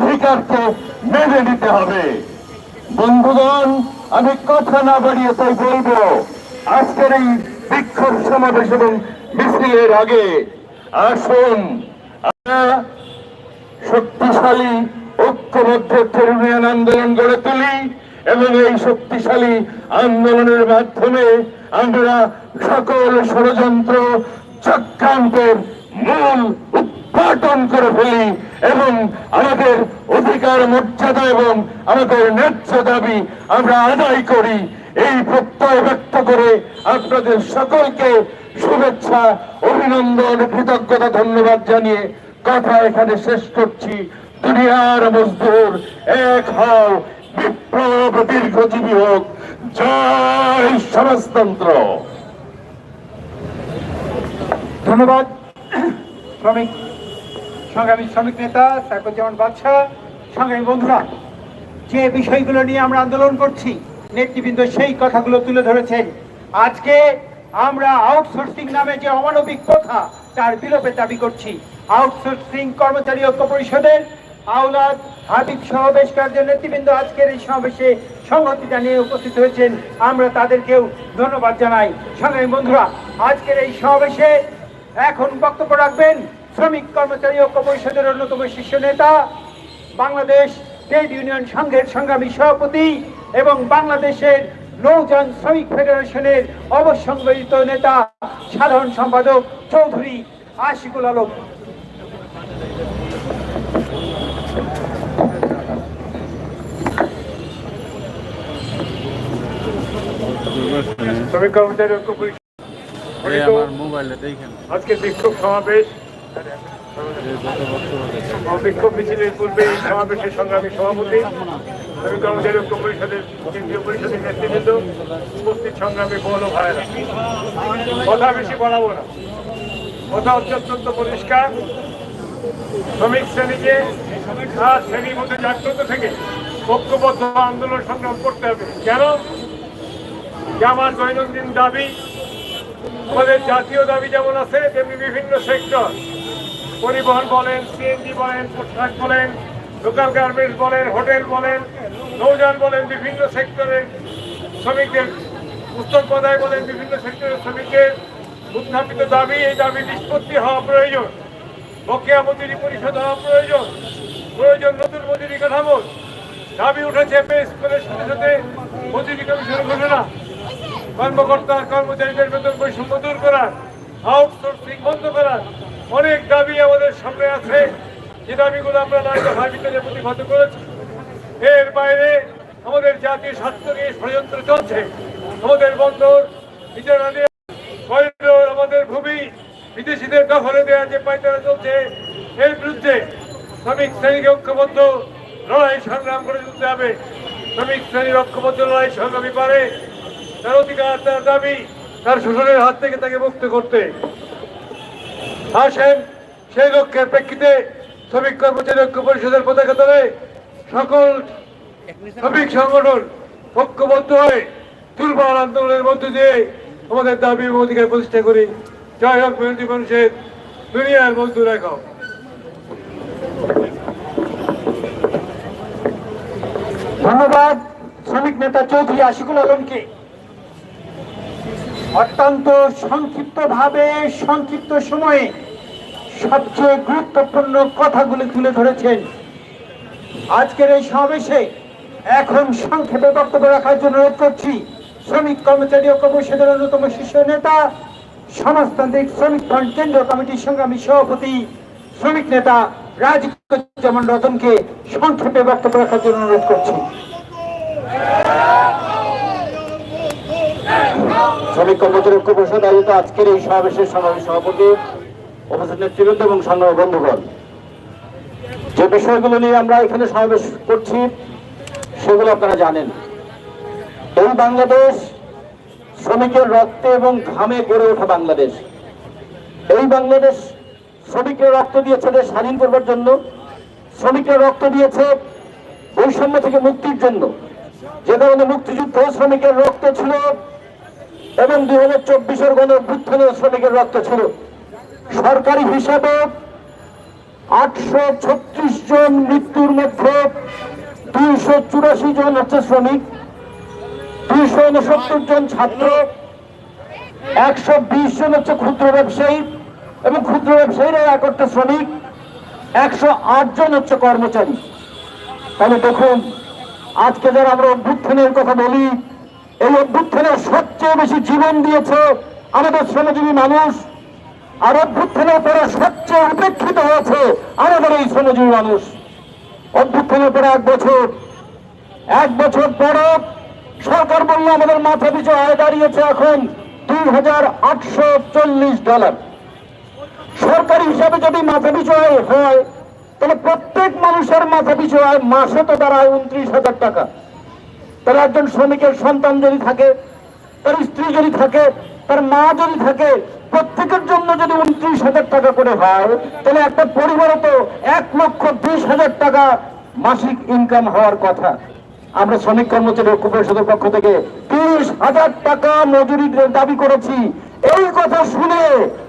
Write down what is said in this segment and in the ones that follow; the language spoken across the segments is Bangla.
অধিকারকে মেনে নিতে হবে। বন্ধুগণ, আমি কথা না বাড়িয়ে তাই বলব, আজকের এই বিক্ষোভ সমাবেশ এবং মিছিলের আগে আসুন, আমরা শক্তিশালী ঐক্যবদ্ধ তরুণিয়ান আন্দোলন গড়ে তুলি এবং এই শক্তিশালী আন্দোলনের মাধ্যমে আমরা সকল ষড়যন্ত্র চক্রান্তের মূল উৎপাদন করে ফেলি এবং আমাদের অধিকার, মর্যাদা এবং আমাদের ন্যায্য দাবি আমরা আদায় করি। এই প্রত্যয় ব্যক্ত করে আপনাদের সকলকে শুভেচ্ছা, অভিনন্দন, কৃতজ্ঞতা, ধন্যবাদ জানিয়ে কথা এখানে শেষ করছি। দুনিয়ার মজদুর এক হও, বিপ্লব দীর্ঘজীবী হোক। জয় সমাজতন্ত্র। ধন্যবাদ। শ্রমিক সংগ্রামী শ্রমিক নেতা সাইফুজ্জামান বাদশাহ, সংগ্রামী বন্ধুরা, যে বিষয়গুলো নিয়ে আমরা আন্দোলন করছি, নেতৃবৃন্দ সেই কথাগুলো তুলে ধরেছেন। আজকে আমরা আউটসোর্সিং নামে যে অমানবিক প্রথা তার বিলোপের দাবি করছি। আউটসোর্সিং কর্মচারী ঐক্য পরিষদের আওলাদ হাবিব সহ বেশ কয়েকজন নেতৃবৃন্দ আজকের এই সমাবেশে সংহতি জানিয়ে উপস্থিত হয়েছেন। আমরা তাদেরকেও ধন্যবাদ জানাই। সংগ্রামী বন্ধুরা, আজকের এই সমাবেশে এখন বক্তব্য রাখবেন শ্রমিক কর্মচারী ঐক্য পরিষদের অন্যতম শীর্ষ নেতা বাংলাদেশ ট্রেড ইউনিয়ন সংঘের সংগ্রামী সভাপতি এবং বাংলাদেশের নৌযান শ্রমিক ফেডারেশনের অবসংগঠিত নেতা সাধারণ সম্পাদক চৌধুরী আশিকুল আলম। শ্রমিক কর্মচারী ঐক্য পরিষদ মোবাইলে দেখেন। আজকে বিক্ষোভ সমাবেশ। বিক্ষোভ মিছিলের পূর্বে সমাবেশের সংগ্রামী সভাপতি শ্রমিক কর্মচারী ঐক্য পরিষদের কেন্দ্রীয় পরিষদের নেতৃবৃন্দ উপস্থিত সংগ্রামী বল ভাইরা কথা বেশি বাড়াবো না। কথা অত্যন্ত পরিষ্কার। শ্রমিক শ্রেণীকে তার শ্রেণির মধ্যে জাগ্রত থেকে ঐক্যবদ্ধ আন্দোলন সংগ্রাম করতে হবে। কেন? যে আমার দৈনন্দিন দাবি, আমাদের জাতীয় দাবি যেমন আছে, তেমনি বিভিন্ন সেক্টর। পরিবহন বলেন সিএনজি বলেন, পোশাক বলেন লোকাল গার্মেন্টস বলেন হোটেল বলেন, নৌযান বলেন, বিভিন্ন সেক্টরের শ্রমিকদের, উত্তর পদায় বলেন, বিভিন্ন সেক্টরের শ্রমিকদের উত্থাপিত দাবি, এই দাবি নিষ্পত্তি হওয়া প্রয়োজন। বকেয়া মজুরি পরিশোধ হওয়া প্রয়োজন। প্রয়োজন নতুন মজুরি কাঠামো। দাবি উঠেছে পেশ করে সাথে সাথে মজুরি কমিশন ঘোষণা। কর্মকর্তা কর্মচারীদের বেতন বৈষম্য দূর করার আউটসোর্সিং বন্ধ করার। অনেক দাবি আমাদের সামনে আছে। যে দাবিগুলো আমরা নারীদের ভাবিতে প্রতিহত করেছি। এর বাইরে আমাদের জাতীয় স্বার্থ নিয়ে ষড়যন্ত্র চলছে। আমাদের বন্দর আমাদের ভূমি, বিদেশিদের দখলে দেওয়া যে পাইতারা চলছে, এর বিরুদ্ধে শ্রমিক শ্রেণীকে ঐক্যবদ্ধ লড়াই সংগ্রাম করে তুলতে হবে। শ্রমিক শ্রেণির ঐক্যবদ্ধ লড়াই সংগ্রামী পারে। তার অধিকার, তার দাবি, তার শোষণের হাত থেকে তাকে মুক্ত করতে। আসেন সেই লক্ষ্যের প্রেক্ষিতে শ্রমিক কর্মচারী ঐক্য পরিষদের পতাকা তলে সকল শ্রমিক সংগঠন ঐক্যবদ্ধ হয়ে দুর্বল আন্দোলনের মধ্য দিয়ে আমাদের দাবি এবং অধিকার প্রতিষ্ঠা করি। জয় হোক মেহনতি মানুষের দুনিয়ার বন্ধু রেখো ধন্যবাদ, শ্রমিক নেতা চৌধুরী আশিকুল আলমকে। অত্যন্ত সংক্ষিপ্ত ভাবে সংক্ষিপ্ত সময়ে সবচেয়ে গুরুত্বপূর্ণ কথাগুলি তুলে ধরেছেন। আজকের এই সমাবেশে এখন সংক্ষেপে বক্তব্য রাখার জন্য অনুরোধ করছি, শ্রমিক কর্মচারী ঐক্য পরিষদের অন্যতম শীর্ষ নেতা, সমাজতান্ত্রিক শ্রমিক ফ্রন্ট কেন্দ্রীয় কমিটির সংগ্রামী সভাপতি, শ্রমিক নেতা রাজীবজ্জামান রতনকে সংক্ষেপে বক্তব্য রাখার জন্য অনুরোধ করছি। শ্রমিক কর্মচারী ঐক্য পরিষদ আয়োজিত আজকের এই সমাবেশের সমাবেশ সভাপতি উপস্থিত নেতৃবৃন্দ এবং সংগ্রামী বন্ধুগণ। যে বিষয়গুলো নিয়ে আমরা এখানে সমাবেশ করছি, সেগুলো আপনারা জানেন। এই বাংলাদেশ শ্রমিকের রক্তে এবং ঘামে গড়ে ওঠা বাংলাদেশ। এই বাংলাদেশ শ্রমিকের রক্ত দিয়েছে দেশ স্বাধীন করবার জন্য, শ্রমিকের রক্ত দিয়েছে বৈষম্য থেকে মুক্তির জন্য। যে কারণে মুক্তিযুদ্ধ শ্রমিকের রক্ত ছিল এবং দুই হাজার চব্বিশের গণ অভ্যুত্থানে শ্রমিকের রক্ত ছিল। সরকারি হিসাবে আটশো ছত্রিশ জন মৃত্যুর মধ্যে দুইশো চুরাশি জন হচ্ছে শ্রমিক, দুইশো উনসত্তর জন ছাত্র, একশো বিশ জন হচ্ছে ক্ষুদ্র ব্যবসায়ী এবং ক্ষুদ্র ব্যবসায়ীরা এক একটা শ্রমিক, একশো আট জন হচ্ছে কর্মচারী। তাহলে দেখুন, আজকে যারা আমরা অভ্যুত্থানের কথা বলি এই অভ্যুত্থানের সবচেয়ে বেশি জীবন দিয়েছে আমাদের শ্রমজীবী মানুষ। আর অভ্যুত্থানের পরে সবচেয়ে উপেক্ষিত হয়েছে আমাদের এই শ্রমজীবী মানুষ। অভ্যুত্থানের পরে এক বছর এক বছর পরে সরকার বলল, আমাদের মাথা পিছু আয় দাঁড়িয়েছে এখন দুই হাজার আটশো চল্লিশ ডলার। সরকারি হিসাবে যদি মাথা পিছু আয় হয়, তাহলে প্রত্যেক মানুষের মাথা পিছু আয় মাসে তো দাঁড়ায় উনত্রিশ হাজার টাকা। তাহলে একজন শ্রমিকের সন্তান যদি থাকে, তার স্ত্রী যদি থাকে, তার মা যদি থাকে, প্রত্যেকের জন্য যদি উনত্রিশ হাজার টাকা করে হয়, তাহলে একটা পরিবারে তো এক লক্ষ বিশ হাজার টাকা মাসিক ইনকাম হওয়ার কথা। আমরা শ্রমিক কর্মচারী ঐক্য পরিষদের পক্ষ থেকে তিরিশ হাজার টাকা মজুরি দাবি করেছি। এই কথা শুনে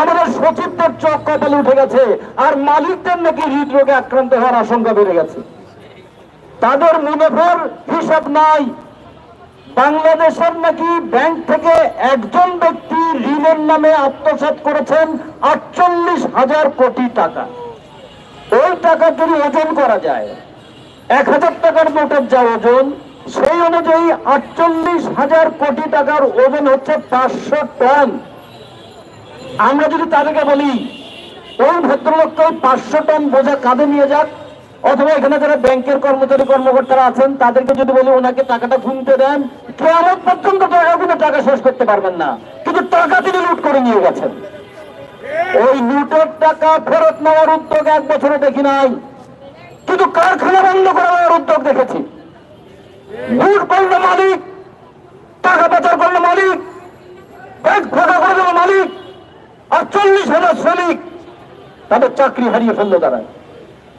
আমাদের সচিবদের চক কপালে উঠে গেছে, আর মালিকদের নাকি হৃদরোগে আক্রান্ত হওয়ার আশঙ্কা বেড়ে গেছে। তাদের মুনাফার হিসাব নাই। বাংলাদেশের নাকি ব্যাংক থেকে একজন ব্যক্তি ঋণের নামে আত্মসাৎ করেছেন আটচল্লিশ হাজার কোটি টাকা। ওই টাকা যদি ওজন করা যায়, এক হাজার টাকার নোটের যা ওজন, সেই অনুযায়ী আটচল্লিশ হাজার কোটি টাকার ওজন হচ্ছে পাঁচশো টন। আমরা যদি তাদেরকে বলি, ওই ভদ্রলোককে ওই পাঁচশো টন বোঝা কাঁধে নিয়ে যাক অথবা এখানে যারা ব্যাংকের কর্মচারী, কর্মকর্তারা আছেন, তাদেরকে যদি বলি ওনাকে টাকাটা গুনতে দেন কেমন পর্যন্ত টাকা গুনে টাকা শেষ করতে পারবেন না। কিন্তু টাকা তিনি লুট করে নিয়ে গেছেন। ওই লুটের টাকা ফেরত নেওয়ার উদ্যোগ এক বছরে দেখি নাই। কিন্তু কারখানা বন্ধ করার উদ্যোগ দেখেছি। লুট করল মালিক, টাকা পাচার করল মালিক, ব্যাংক ফাঁকা করে দিল মালিক, আর চল্লিশ হাজার শ্রমিক তাদের চাকরি হারিয়ে ফেলল তারা।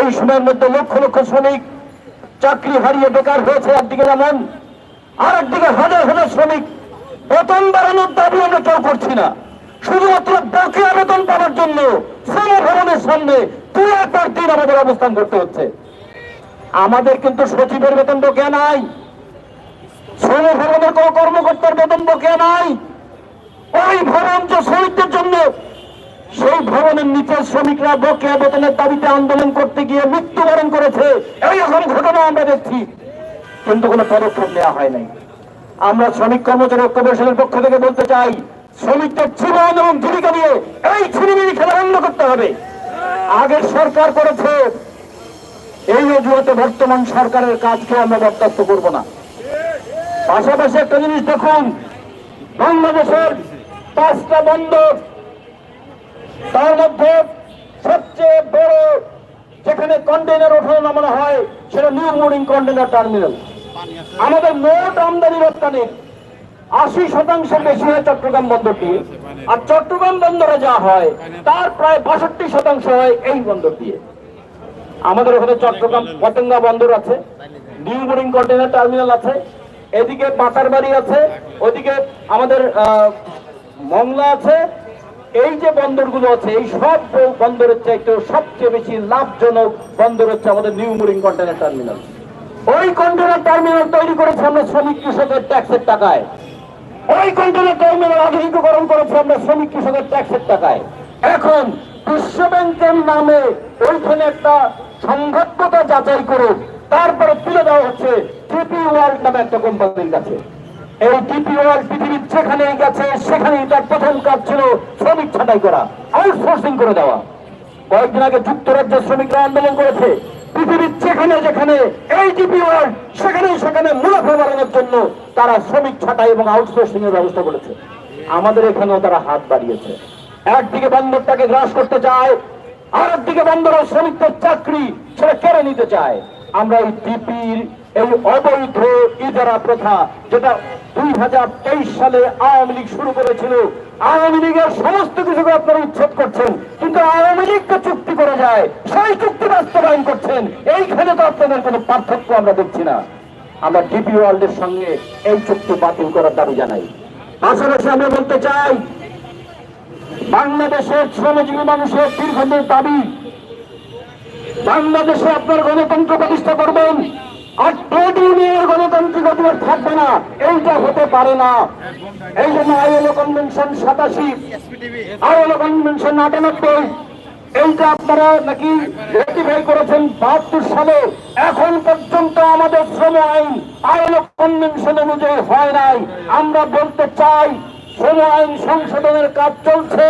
এই সময়ের মধ্যে লক্ষ লক্ষ শ্রমিক চাকরি হারিয়ে বেকার হয়েছে একদিকে যেমন, আর একদিকে হাজার হাজার শ্রমিক বেতন বাড়ানোর দাবি আমরা কেউ করছি না। শুধুমাত্র বকেয়া বেতন পাওয়ার জন্য শ্রম ভবনের সামনে দুই একবার দিন আমাদের অবস্থান করতে হচ্ছে। আমাদের কিন্তু সচিবের বেতন বকেয়া নাই। শ্রম ভবনের কোন কর্মকর্তার বেতন বকেয়া নাই। ওই ভবন যে শ্রমিকদের জন্য সেই ভবনের নিচের শ্রমিকরা বকেয়া বেতনের দাবিতে আন্দোলন করতে গিয়ে মৃত্যুবরণ করেছে। এই রকম ঘটনা আমরা দেখছি। কিন্তু কোনো পদক্ষেপ নেওয়া হয় নাই। আমরা শ্রমিক কর্মচারী ঐক্য পরিষদের পক্ষ থেকে বলতে চাই, শ্রমিকদের জীবন এবং জীবিকা নিয়ে এই ছিনিমিনি খেলা বন্ধ করতে হবে। আগের সরকার করেছে। এই অজুহাতে বর্তমান সরকারের কাজকে আমরা বরদাস্ত করব না। পাশাপাশি একটা জিনিস দেখুন, বাংলাদেশের পাঁচটা বন্দর তার মধ্যে সবচেয়ে বড় যেখানে কন্টেনার ওঠানো নামানো হয়, সেটা নিউ মোরিং কন্টেনার টার্মিনাল আমাদের মোট আমদানি রপ্তানির আশি শতাংশ বেশি হয় চট্টগ্রাম বন্দরটি। আর চট্টগ্রাম বন্দরে যা হয়, তার প্রায় বাষট্টি শতাংশ হয় এই বন্দর দিয়ে। আমাদের ওখানে চট্টগ্রাম পতেঙ্গা বন্দর আছে নিউ মোরিং কন্টেনার টার্মিনাল আছে, এদিকে পাতারবাড়ি আছে, ওদিকে আমাদের মংলা আছে এই যে বন্দরগুলো আছে, এই সব বন্দরের চাইতে সবচেয়ে বেশি লাভজনক বন্দর হচ্ছে আমাদের নিউ মোরিং কন্টেনার টার্মিনাল। ওই কন্টেনার টার্মিনাল তৈরি করেছে আমরা শ্রমিক কৃষকের ট্যাক্সের টাকায়। ওই কন্টেনার টার্মিনাল আধুনিকীকরণ করেছে আমরা শ্রমিক কৃষকের ট্যাক্সের টাকায়। এখন বিশ্ব ব্যাংকের নামে ওইখানে একটা সম্ভাব্যতা যাচাই করে তারপরে তুলে দেওয়া হচ্ছে, টিপি ওয়ার্ল্ড নামে একটা কোম্পানির কাছে। এই টিপি পৃথিবীর যেখানেই গেছে, সেখানেই তার প্রথম কাজ ছিল শ্রমিক ছাঁটাই করা আউটসোর্সিং করে দেওয়া। কয়েকদিন আগে যুক্তরাজ্যের শ্রমিকরা আন্দোলন করেছে, পৃথিবীর যেখানে যেখানে, এই ওয়ার্ল্ড সেখানে সেখানে মুনাফা বাড়ানোর জন্য তারা শ্রমিক ছাঁটাই এবং আউটসোর্সিং এর ব্যবস্থা করেছে। আমাদের এখানেও তারা হাত বাড়িয়েছে। একদিকে বন্দরটাকে গ্রাস করতে চায় আর একদিকে বন্দরের শ্রমিকদের চাকরি সেটা কেড়ে নিতে চায়। আমরা এই টিপির এই অবৈধ ইজারা প্রথা, যেটা দুই হাজার তেইশ সালে আওয়ামী লীগ শুরু করেছিল। আওয়ামী লীগের সমস্ত কিছুকে আপনারা উচ্ছেদ করছেন, কিন্তু আওয়ামী লীগকে চুক্তি করে যায়, সেই চুক্তি বাস্তবায়ন করছেন। এইখানে তো আপনাদের কোনো পার্থক্য আমরা দেখছি না। আমরা ডিপি ওয়ার্ল্ডের সঙ্গে এই চুক্তি বাতিল করার দাবি জানাই। পাশাপাশি আমরা বলতে চাই, বাংলাদেশের শ্রমজীবী মানুষের দীর্ঘদিনের দাবি, বাংলাদেশে আপনার গণতন্ত্র প্রতিষ্ঠা করবেন, আর ইউনিয়নের গণতান্ত্রিক অধিকার থাকবে না, এইটা হতে পারে না। এই জন্য আইএলও কনভেনশন সাতাশি, আইএলও কনভেনশন আটানব্বই, এইটা আপনারা নাকি রেটিফাই করেছেন বাহাত্তর সালে। এখন পর্যন্ত আমাদের শ্রম আইন আইএলও কনভেনশন অনুযায়ী হয় নাই। আমরা বলতে চাই, শ্রম আইন সংশোধনের কাজ চলছে,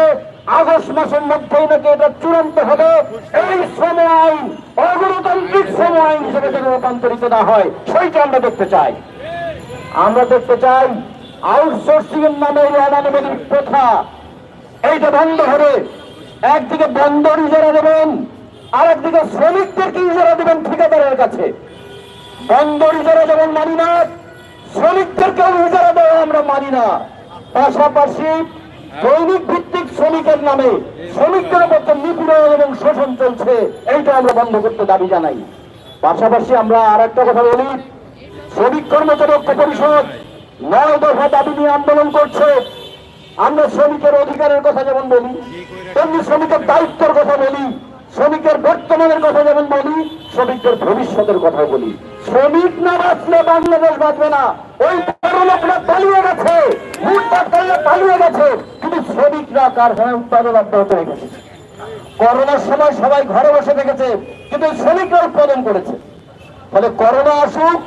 আগস্ট মাসের মধ্যেই নাকি এটা চূড়ান্ত হবে। এই শ্রম আইন অগণতান্ত্রিক শ্রম আইন যেন রূপান্তরিত না হয়, সেইটা আমরা দেখতে চাই। আমরা দেখতে চাই আউটসোর্সিং নামে এই অমানবিক প্রথা, এইটা বন্ধ হবে। একদিকে বন্দর ইজারা দেবেন আর একদিকে শ্রমিকদেরকে ইজারা দেবেন ঠিকাদারের কাছে। বন্দর ইজারা যেমন মানি না, শ্রমিকদেরকেও ইজারা দেওয়া আমরা মানি না। পাশাপাশি দৈনিক ভিত্তিক শ্রমিকের নামে, শ্রমিকদের মধ্যে নিপীড়ন এবং শোষণ চলছে, এইটা আমরা বন্ধ করতে দাবি জানাই। পাশাপাশি আমরা আর একটা কথা বলি, শ্রমিক কর্মচারী ঐক্য পরিষদ নয় দফা দাবি নিয়ে আন্দোলন করছে। আমরা শ্রমিকের অধিকারের কথা যেমন বলি, তেমনি শ্রমিকের দায়িত্বের কথা বলি, শ্রমিকের বর্তমানের কথা যেমন বলি, শ্রমিকদের ভবিষ্যতের কথা বলি। শ্রমিক না বাঁচলে বাংলাদেশ বাঁচবে না। ওই লোকরা পালিয়ে গেছে পালিয়ে গেছে, কিন্তু শ্রমিকরা কারখানায় উৎপাদন অব্যাহত রেখেছে? করোনার সময় সবাই ঘরে বসে থেকেছে কিন্তু শ্রমিকরা উৎপাদন করেছে। ফলে করোনা আসুক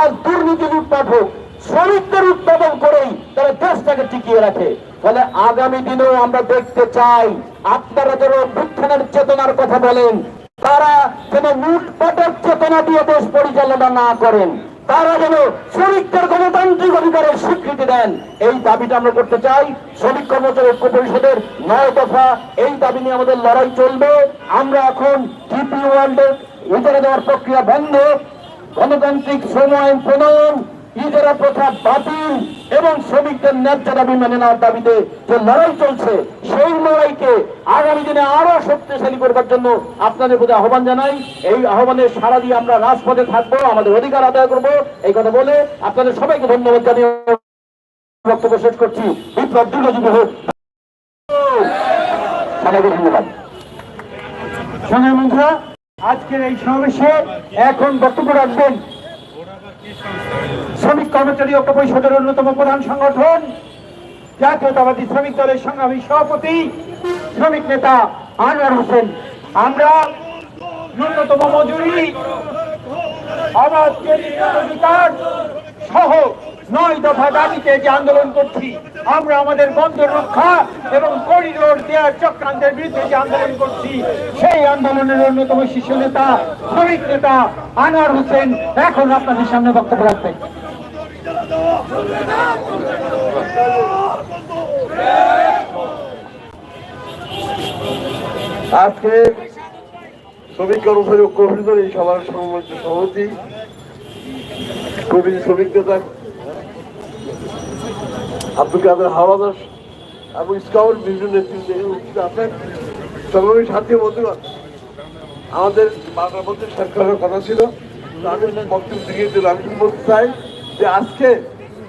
আর দুর্নীতি লুটপাট হোক, শ্রমিকদের উৎপাদন করেই তারা দেশটাকে টিকিয়ে রাখে। ফলে আগামী দিনেও আমরা দেখতে চাই, আপনারা যারা অভ্যুত্থানের চেতনার কথা বলেন, তারা যেন লুটপাটের চেতনা দিয়ে দেশ পরিচালনা না করেন। তারা যেন শ্রমিকদের গণতান্ত্রিক অধিকারের স্বীকৃতি দেন। এই দাবিটা আমরা করতে চাই। শ্রমিক কর্মচারী ঐক্য পরিষদের নয় দফা এই দাবি নিয়ে আমাদের লড়াই চলবে। আমরা এখন ডিপি ওয়ার্ল্ডের ইজারা দেওয়ার প্রক্রিয়া বন্ধ। গণতান্ত্রিক শ্রম আইন প্রণয়ন ইজারা প্রথা বাতিল এবং শ্রমিকদের ন্যায্য দাবি মেনে নেওয়ার দাবিতে যে লড়াই চলছে, সেই লড়াইকে আগামী দিনে আরও শক্তিশালী করবার জন্য আপনাদের প্রতি আহ্বান জানাই। এই আহ্বানের সারা দিয়ে আমরা রাজপথে থাকব, আমাদের অধিকার আদায় করব। এই কথা বলে আপনাদের সবাইকে ধন্যবাদ জানিয়ে বক্তব্য শেষ করছি। বিপ্লব দীর্ঘজীবী হোক। সবাইকে ধন্যবাদ। সঙ্গে আজকের এই সমাবেশে এখন বক্তব্য রাখবেন শ্রমিক কর্মচারী ঐক্য পরিষদের অন্যতম প্রধান সংগঠন, জাতীয়তাবাদী শ্রমিক দলের সংগ্রামী সভাপতি, শ্রমিক নেতা আনোয়ার হোসেন। আমরা ন্যূনতম মজুরি সহ নয় দফা দাবিতে যে আন্দোলন করছি, আমরা আমাদের বন্দর রক্ষা এবং করিডোর দেওয়ার চক্রান্তের বিরুদ্ধে যে আন্দোলন করছি আন্দোলনের অন্যতম শীর্ষ নেতা, শ্রমিক নেতা আনোয়ার হোসেন এখন আপনাদের সামনে বক্তব্য রাখবেন। আজকে শ্রমিক কর্মচারী ঐক্য এই সভার সম্মানিত সভাপতি কবি শ্রমিক নেতা আব্দুল কাদের হাওলাদার এবং স্কাউট বিভিন্ন নেতৃত্ব আছেন। সংগ্রামী সাথী বন্ধুগণ আমাদের মধ্যে সরকারের কথা ছিল। আমি বক্তব্য দিকে দিলাম। আমি বলতে চাই যে আজকে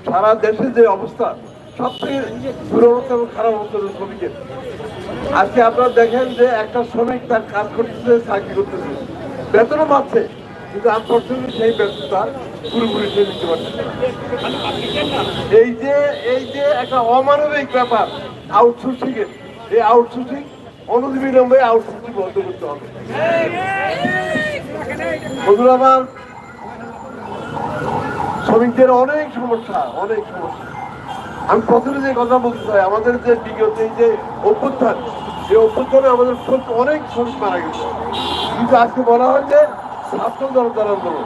সারা দেশের যে অবস্থা সব থেকে দুরবস্থা এবং খারাপ অবস্থা শ্রমিকের। আজকে আপনারা দেখেন যে একটা শ্রমিক তার কাজ করতেছে, চাকরি করতেছে। বেতনও পাচ্ছে, কিন্তু আনফর্চুনেটলি সেই তার পুরোপুরি সে নিতে পারছে এই যে এই যে একটা অমানবিক ব্যাপার আউটসোর্সিং এর। এই আউটসোর্সিং অনধিবিলম্বে আউটসোর্সিং বন্ধ করতে হবে। বন্ধুরা আমার, শ্রমিকদের অনেক সমস্যা অনেক সমস্যা। আমি প্রথমে যে কথা বলতে চাই, আমাদের যে বিগত এই যে অভ্যুত্থান, এই অভ্যুত্থানে আমাদের অনেক শ্রমিক মারা গেছে। কিন্তু আজকে বলা হয় যে ছাত্র জনতার আন্দোলন।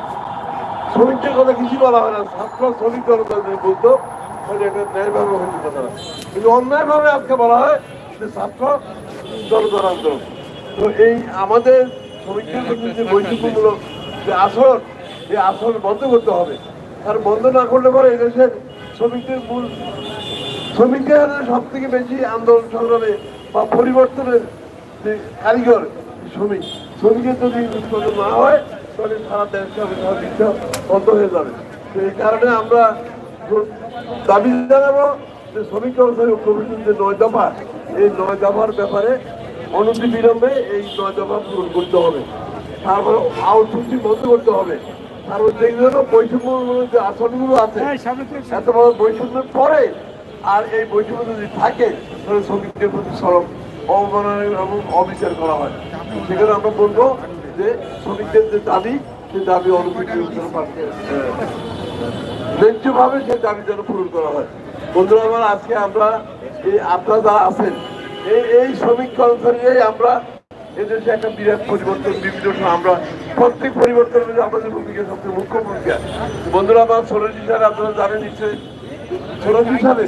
শ্রমিকদের কথা কিছু বলা হয় না, ছাত্র শ্রমিক জনতা যদি বলতো তাহলে এটা ন্যায়ভাবে হইতে কথা কিন্তু অন্যায়ভাবে আজকে বলা হয় যে ছাত্র জনতার তো এই আমাদের শ্রমিকদের যে বৈষম্যমূলক যে আসন, এই আসন বন্ধ করতে হবে। আর বন্ধ না করলে পরে এই দেশের শ্রমিকদের মূল, শ্রমিকদের সব থেকে বেশি আন্দোলন সংগ্রামে বা পরিবর্তনের যে কারিগর শ্রমিক, শ্রমিকের যদি উৎপাদন না হয়, তাহলে সারা দেশ বন্ধ হয়ে যাবে। এই কারণে আমরা দাবি জানাব যে শ্রমিক কর্মচারী কমিশন যে নয় দফা এই নয় দফার ব্যাপারে অনতি বিলম্বে এই নয় দফা পূরণ করতে হবে। তারপরে আউটসোর্সিং বন্ধ করতে হবে। তারপর যেগুলো বৈষম্য যে আসনগুলো আছে এত বড় বৈষম্যের পরে আর এই বৈষম্য যদি থাকে তাহলে শ্রমিকদের প্রতি সরব অবমাননা এবং অবিচার করা হয়। সেখানে আমরা বলব যে শ্রমিকদের যে দাবি সে দাবি অনুপস্থিত ন্যায্যভাবে সেই দাবি যেন পূরণ করা হয়। বন্ধুরা আমার আজকে আমরা এই আপনারা যারা আছেন। এই এই শ্রমিক কর্মচারীরাই আমরা এদেশে একটা বিরাট পরিবর্তন, বিভিন্ন আমরা প্রত্যেক পরিবর্তনের মধ্যে আমাদের ভূমিকা সবচেয়ে মুখ্য ভূমিকা। বন্ধুরা, আমার ষোলোটি সালে আপনারা জানেন নিশ্চয়ই ষোলোটি সালে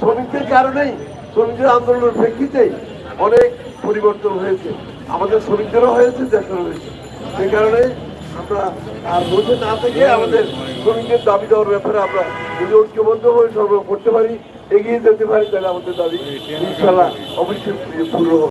শ্রমিকদের কারণেই, শ্রমিকদের আন্দোলনের প্রেক্ষিতেই অনেক পরিবর্তন হয়েছে। আমাদের শ্রমিকদেরও হয়েছে, দেশেরও হয়েছে। সেই কারণে আমরা আর বসে না থেকে আমাদের শ্রমিকদের দাবি দেওয়ার ব্যাপারে আমরা যদি ঐক্যবদ্ধ হয়ে সর্ব করতে পারি, এগিয়ে যেতে পারি, তাহলে আমাদের দাবি ইনশাল্লাহ অবশ্যই পূর্ণ